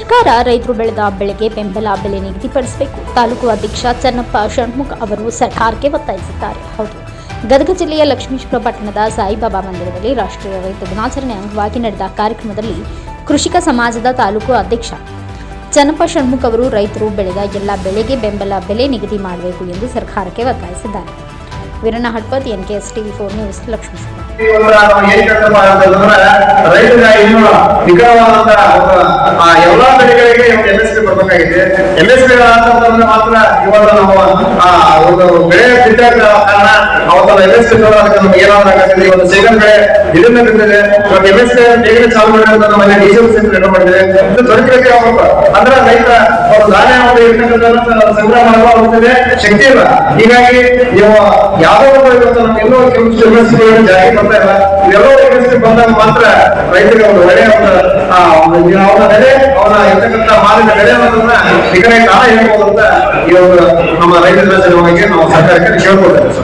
ಸರ್ಕಾರ ರೈತರು ಬೆಳೆದ ಬೆಳೆಗೆ ಬೆಂಬಲ ಬೆಲೆ ನಿಗದಿಪಡಿಸಬೇಕು. ತಾಲೂಕು ಅಧ್ಯಕ್ಷ ಚನ್ನಪ್ಪ ಷಣ್ಮುಖ ಅವರು ಸರ್ಕಾರಕ್ಕೆ ಒತ್ತಾಯಿಸಿದ್ದಾರೆ. ಹೌದು. ಗದಗ ಜಿಲ್ಲೆಯ ಲಕ್ಷ್ಮೀಶ್ವರ ಪಟ್ಟಣದ ಸಾಯಿಬಾಬಾ ಮಂದಿರದಲ್ಲಿ ರಾಷ್ಟ್ರೀಯ ರೈತ ದಿನಾಚರಣೆ ಅಂಗವಾಗಿ ನಡೆದ ಕಾರ್ಯಕ್ರಮದಲ್ಲಿ ಕೃಷಿಕ ಸಮಾಜದ ತಾಲೂಕು ಅಧ್ಯಕ್ಷ ಚನ್ನಪ್ಪ ಷಣ್ಮುಖ್ ಅವರು ರೈತರು ಬೆಳೆದ ಎಲ್ಲ ಬೆಳೆಗೆ ಬೆಂಬಲ ಬೆಲೆ ನಿಗದಿ ಮಾಡಬೇಕು ಎಂದು ಸರ್ಕಾರಕ್ಕೆ ಒತ್ತಾಯಿಸಿದ್ದಾರೆ. Veeranna Hadpat S TV four news, Lakshmeshwar. ರೈತರ ಇನ್ನು ನಿಖರವಾದಂತ ಒಂದು, ಆ, ಎಲ್ಲಾ ಬೆಳೆಗಳಿಗೆ ಎಂ ಅಂತಂದ್ರೆ ಮಾತ್ರ ಇವಾಗ ನಾವು ಒಂದು ಬೆಳೆ ಕಾರಣ ಅವತ್ತು ಎಂ ಎಸ್ ಇವತ್ತು ಬೆಳೆ ಇದನ್ನ ಬಿಟ್ಟಿದೆ. ಇವತ್ತು ಎಂ ಎಸ್ ಪಿ ಚಾಲು ಮಾಡಿರೋದು ಮನೆ ಡೀಸೆಲ್ ಇದು ಅಂದ್ರೆ ರೈತ ಅವ್ರ ಧಾನ್ಯ ಇರ್ತಕ್ಕಂಥ ಸಂಗ್ರಹ ಮಾಡುವ ಶಕ್ತಿ ಇಲ್ಲ. ಹೀಗಾಗಿ ನೀವು ಯಾವುದೋ ಒಂದು ಇವತ್ತು ನಮ್ಗೆ ಇನ್ನೂ ಕೆಲವು ಎಂ ಎಸ್ ಪಿ ಜಾರಿ ಬರ್ತಾ ಇಲ್ಲ. ಬಂದಾಗ ಮಾತ್ರ ರೈತರಿಗೆ ಒಂದು ಒಳ್ಳೆಯ ಒಂದು ಅವನ ಬೆಲೆ, ಅವನ ಇರ್ತಕ್ಕಂಥ ಮಾಲಿನ ಬೆಲೆ ಅನ್ನೋದನ್ನ ನಿಖರ ಕಾಲ ಹೇಳ್ಬೋದು ಅಂತ ಈ ಒಂದು ನಮ್ಮ ರೈತರ ದಿನಾಚರಣೆ ನಾವು ಸರ್ಕಾರಕ್ಕೆ ಕೇಳ್ಕೊಳ್ತೇವೆ ಸರ್.